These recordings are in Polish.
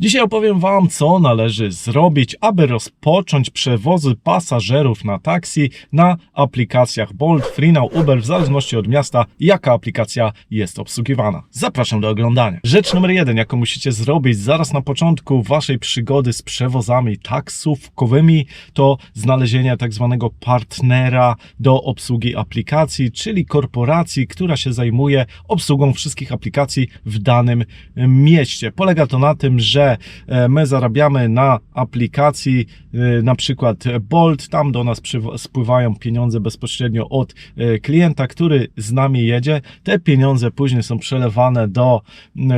Dzisiaj opowiem Wam, co należy zrobić, aby rozpocząć przewozy pasażerów na taksi na aplikacjach Bolt, FreeNow, Uber, w zależności od miasta, jaka aplikacja jest obsługiwana. Zapraszam do oglądania. Rzecz numer jeden, jaką musicie zrobić zaraz na początku Waszej przygody z przewozami taksówkowymi, to znalezienie tak zwanego partnera do obsługi aplikacji, czyli korporacji, która się zajmuje obsługą wszystkich aplikacji w danym mieście. Polega to na tym, że e, my zarabiamy na aplikacji, e, na przykład Bolt, tam do nas spływają pieniądze bezpośrednio od e, klienta, który z nami jedzie. Te pieniądze później są przelewane do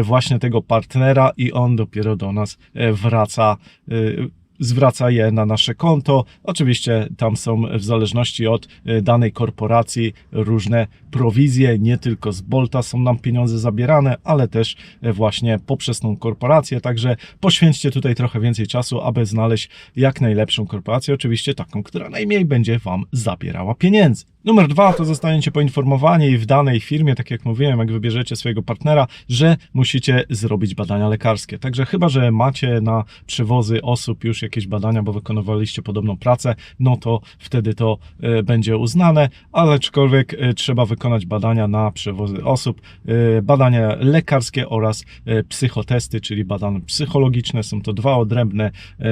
właśnie tego partnera i on dopiero do nas wraca. Zwraca je na nasze konto. Oczywiście tam są w zależności od e, danej korporacji różne prowizje, nie tylko z Bolta są nam pieniądze zabierane, ale też e, właśnie poprzez tą korporację, także poświęćcie tutaj trochę więcej czasu, aby znaleźć jak najlepszą korporację, oczywiście taką, która najmniej będzie Wam zabierała pieniędzy. Numer dwa to zostaniecie poinformowani w danej firmie, tak jak mówiłem, jak wybierzecie swojego partnera, że musicie zrobić badania lekarskie. Także chyba, że macie na przewozy osób już jakieś badania, bo wykonywaliście podobną pracę, no to wtedy to e, będzie uznane, ale aczkolwiek e, trzeba wykonać badania na przewozy osób, e, badania lekarskie oraz psychotesty, czyli badania psychologiczne. Są to dwa odrębne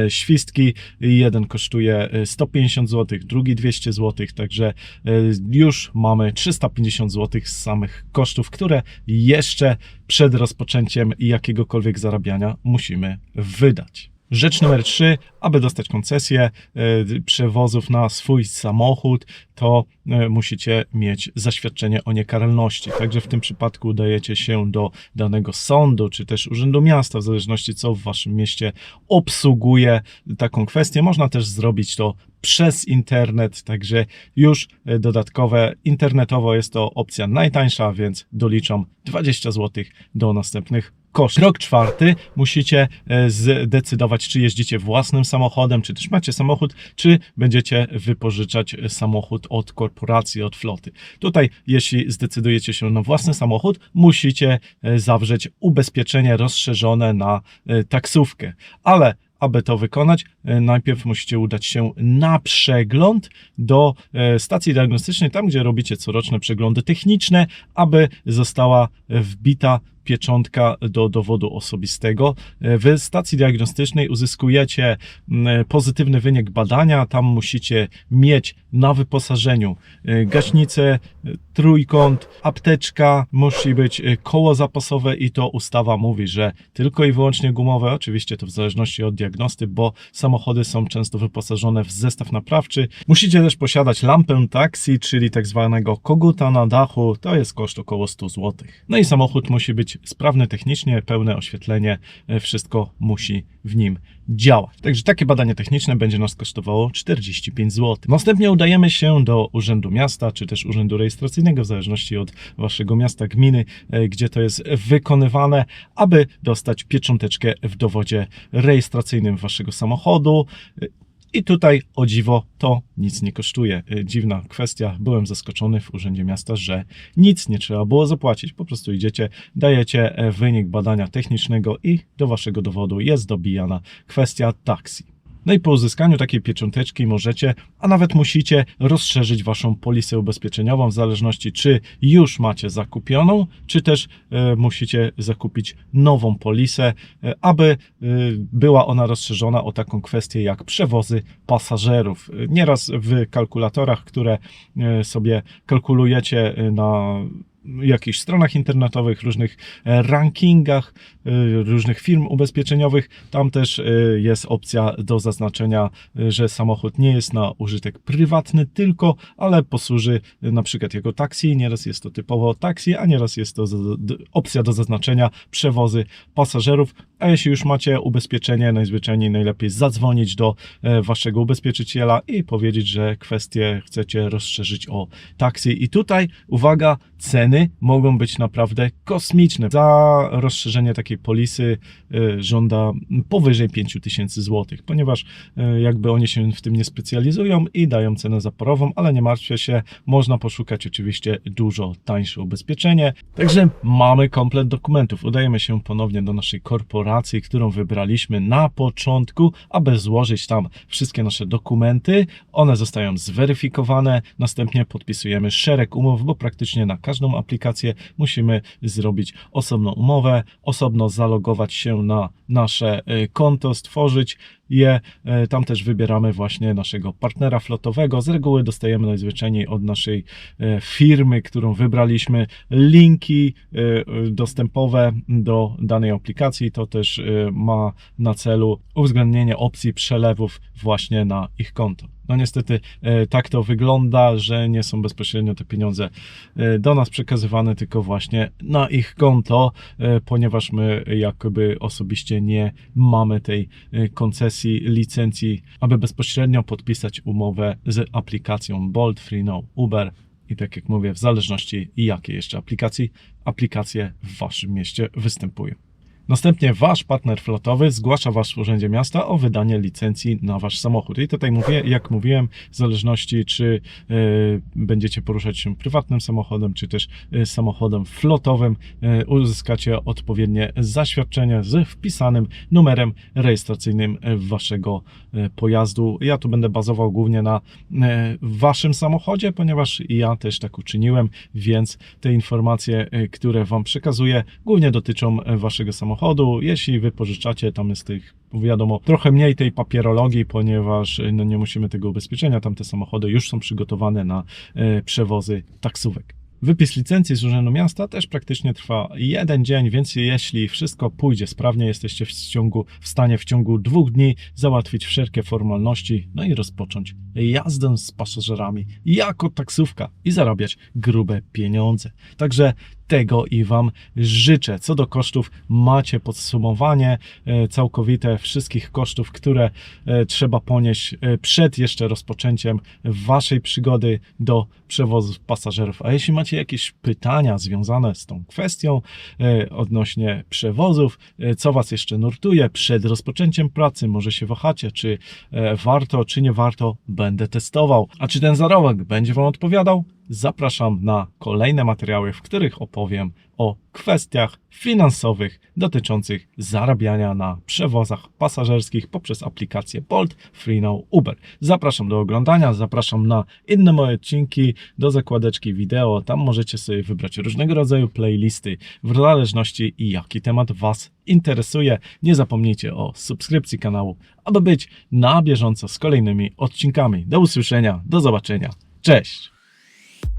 świstki. Jeden kosztuje e, 150 zł, drugi 200 zł, także już mamy 350 zł z samych kosztów, które jeszcze przed rozpoczęciem jakiegokolwiek zarabiania musimy wydać. Rzecz numer 3, aby dostać koncesję e, przewozów na swój samochód, to e, musicie mieć zaświadczenie o niekaralności. Także w tym przypadku udajecie się do danego sądu, czy też urzędu miasta, w zależności co w waszym mieście obsługuje taką kwestię. Można też zrobić to przez internet, także już e, dodatkowe internetowo jest to opcja najtańsza, więc doliczam 20 zł do następnych kosztów. Krok czwarty, musicie e, zdecydować, czy jeździcie własnym samochodem, czy też macie samochód, czy będziecie wypożyczać samochód od korporacji, od floty. Tutaj, jeśli zdecydujecie się na własny samochód, musicie e, zawrzeć ubezpieczenie rozszerzone na e, taksówkę, ale aby to wykonać, najpierw musicie udać się na przegląd do stacji diagnostycznej, tam gdzie robicie coroczne przeglądy techniczne, aby została wbita pieczątka do dowodu osobistego. E, W stacji diagnostycznej uzyskujecie pozytywny wynik badania. Tam musicie mieć na wyposażeniu e, gaśnicę, e, trójkąt, apteczka, musi być koło zapasowe i to ustawa mówi, że tylko i wyłącznie gumowe. Oczywiście to w zależności od diagnosty, bo samochody są często wyposażone w zestaw naprawczy. Musicie też posiadać lampę taksi, czyli tak zwanego koguta na dachu. To jest koszt około 100 zł. No i samochód musi być sprawny technicznie, pełne oświetlenie, e, wszystko musi w nim działać. Także takie badanie techniczne będzie nas kosztowało 45 zł. Następnie udajemy się do Urzędu Miasta, czy też Urzędu Rejestracyjnego, w zależności od waszego miasta, gminy, e, gdzie to jest wykonywane, aby dostać piecząteczkę w dowodzie rejestracyjnym waszego samochodu. I tutaj, o dziwo, to nic nie kosztuje. E, Dziwna kwestia. Byłem zaskoczony w Urzędzie Miasta, że nic nie trzeba było zapłacić. Po prostu idziecie, dajecie e, wynik badania technicznego i do waszego dowodu jest dobijana kwestia taksi. No i po uzyskaniu takiej piecząteczki możecie, a nawet musicie rozszerzyć waszą polisę ubezpieczeniową w zależności czy już macie zakupioną, czy też e, musicie zakupić nową polisę, e, aby e, była ona rozszerzona o taką kwestię jak przewozy pasażerów. Nieraz w kalkulatorach, które sobie kalkulujecie na jakichś stronach internetowych, różnych e, rankingach e, różnych firm ubezpieczeniowych. Tam też e, jest opcja do zaznaczenia, że samochód nie jest na użytek prywatny tylko, ale posłuży na przykład jako taksi. Nieraz jest to typowo taksi, a nieraz jest to opcja do zaznaczenia przewozy pasażerów. A jeśli już macie ubezpieczenie, najzwyczajniej najlepiej zadzwonić do waszego ubezpieczyciela i powiedzieć, że kwestię chcecie rozszerzyć o taksi. I tutaj, uwaga, ceny ceny mogą być naprawdę kosmiczne. Za rozszerzenie takiej polisy y, żąda powyżej 5000 zł, ponieważ y, jakby oni się w tym nie specjalizują i dają cenę zaporową, ale nie martwcie się, można poszukać oczywiście dużo tańsze ubezpieczenie. Także mamy komplet dokumentów. Udajemy się ponownie do naszej korporacji, którą wybraliśmy na początku, aby złożyć tam wszystkie nasze dokumenty. One zostają zweryfikowane, następnie podpisujemy szereg umów, bo praktycznie na każdą aplikację musimy zrobić osobną umowę, osobno zalogować się na nasze y, konto, stworzyć je. E, Tam też wybieramy właśnie naszego partnera flotowego. Z reguły dostajemy najzwyczajniej od naszej e, firmy, którą wybraliśmy, linki e, dostępowe do danej aplikacji. To też ma na celu uwzględnienie opcji przelewów właśnie na ich konto. No niestety tak to wygląda, że nie są bezpośrednio te pieniądze do nas przekazywane, tylko właśnie na ich konto, ponieważ my jakoby osobiście nie mamy tej e, licencji, aby bezpośrednio podpisać umowę z aplikacją Bolt, Freenow, Uber i tak jak mówię, w zależności jakiej jeszcze aplikacji, aplikacje w waszym mieście występują. Następnie wasz partner flotowy zgłasza was w Urzędzie Miasta o wydanie licencji na wasz samochód. I tutaj mówię, jak mówiłem, w zależności czy e, będziecie poruszać się prywatnym samochodem, czy też e, samochodem flotowym, e, uzyskacie odpowiednie zaświadczenie z wpisanym numerem rejestracyjnym waszego e, pojazdu. Ja tu będę bazował głównie na e, waszym samochodzie, ponieważ ja też tak uczyniłem, więc te informacje, e, które wam przekazuję, głównie dotyczą waszego samochodu. Jeśli wypożyczacie, tam jest tych, wiadomo, trochę mniej tej papierologii, ponieważ e, no, nie musimy tego ubezpieczenia, tam te samochody już są przygotowane na e, przewozy taksówek. Wypis licencji z Urzędu Miasta też praktycznie trwa jeden dzień, więc jeśli wszystko pójdzie sprawnie, jesteście w, ciągu, w stanie w ciągu dwóch dni załatwić wszelkie formalności, no i rozpocząć jazdę z pasażerami jako taksówka i zarabiać grube pieniądze. Także tego i Wam życzę. Co do kosztów, macie podsumowanie e, całkowite wszystkich kosztów, które e, trzeba ponieść e, przed jeszcze rozpoczęciem Waszej przygody do przewozu pasażerów. A jeśli macie jakieś pytania związane z tą kwestią odnośnie przewozów, co Was jeszcze nurtuje przed rozpoczęciem pracy, może się wahacie, czy warto, czy nie warto, będę testował. A czy ten zarobek będzie Wam odpowiadał? Zapraszam na kolejne materiały, w których opowiem o kwestiach finansowych dotyczących zarabiania na przewozach pasażerskich poprzez aplikację Bolt, Freenow, Uber. Zapraszam do oglądania, zapraszam na inne moje odcinki, do zakładeczki wideo. Tam możecie sobie wybrać różnego rodzaju playlisty w zależności jaki temat Was interesuje. Nie zapomnijcie o subskrypcji kanału, aby być na bieżąco z kolejnymi odcinkami. Do usłyszenia, do zobaczenia. Cześć!